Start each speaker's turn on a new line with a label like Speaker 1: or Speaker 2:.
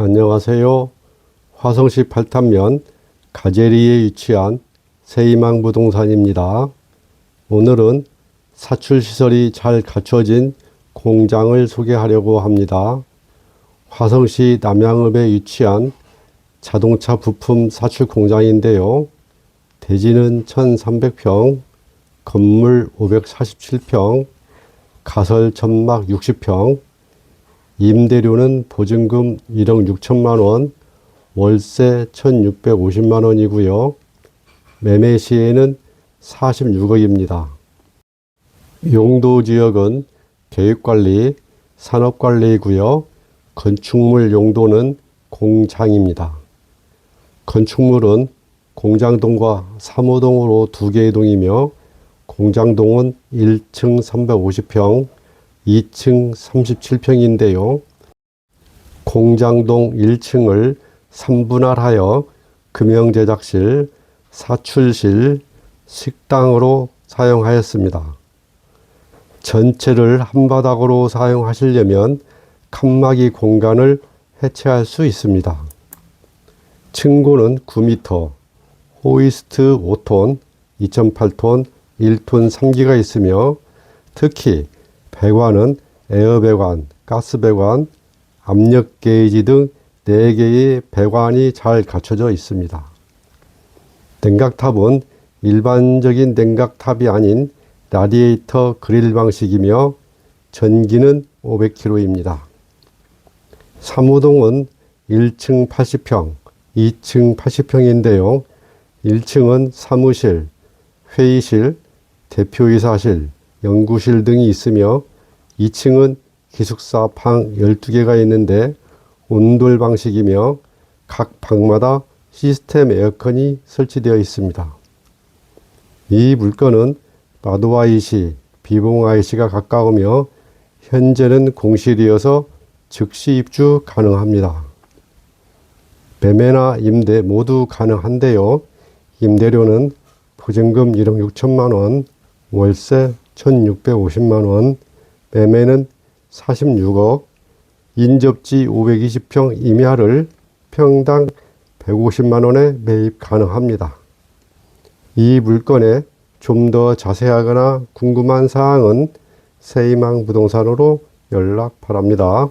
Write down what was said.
Speaker 1: 안녕하세요. 화성시 팔탄면 가제리에 위치한 세이망 부동산입니다. 오늘은 사출시설이 잘 갖춰진 공장을 소개하려고 합니다. 화성시 남양읍에 위치한 자동차 부품 사출 공장인데요. 대지는 1300평, 건물 547평, 가설 천막 60평, 임대료는 보증금 1억 6천만 원, 월세 1,650만 원이고요. 매매 시에는 46억입니다. 용도 지역은 계획관리, 산업관리이고요. 건축물 용도는 공장입니다. 건축물은 공장동과 3호동으로 두 개의 동이며 공장동은 1층 350평, 2층 37평인데요. 공장동 1층을 3분할하여 금형제작실, 사출실, 식당으로 사용하였습니다. 전체를 한바닥으로 사용하시려면 칸막이 공간을 해체할 수 있습니다. 층고는 9m, 호이스트 5톤, 2.8톤, 1톤 3기가 있으며 특히 배관은 에어 배관, 가스 배관, 압력 게이지 등 4개의 배관이 잘 갖춰져 있습니다. 냉각탑은 일반적인 냉각탑이 아닌 라디에이터 그릴 방식이며 전기는 500kW입니다. 3호동은 1층 80평, 2층 80평인데요. 1층은 사무실, 회의실, 대표이사실, 연구실 등이 있으며 2층은 기숙사 방 12개가 있는데 온돌 방식이며 각 방마다 시스템 에어컨이 설치되어 있습니다. 이 물건은 마도아이시, 비봉아이시가 가까우며 현재는 공실이어서 즉시 입주 가능합니다. 매매나 임대 모두 가능한데요. 임대료는 보증금 1억 6천만 원, 월세 1,650만 원, 매매는 46억, 인접지 520평 임야를 평당 150만 원에 매입 가능합니다. 이 물건에 좀 더 자세하거나 궁금한 사항은 세이망 부동산으로 연락 바랍니다.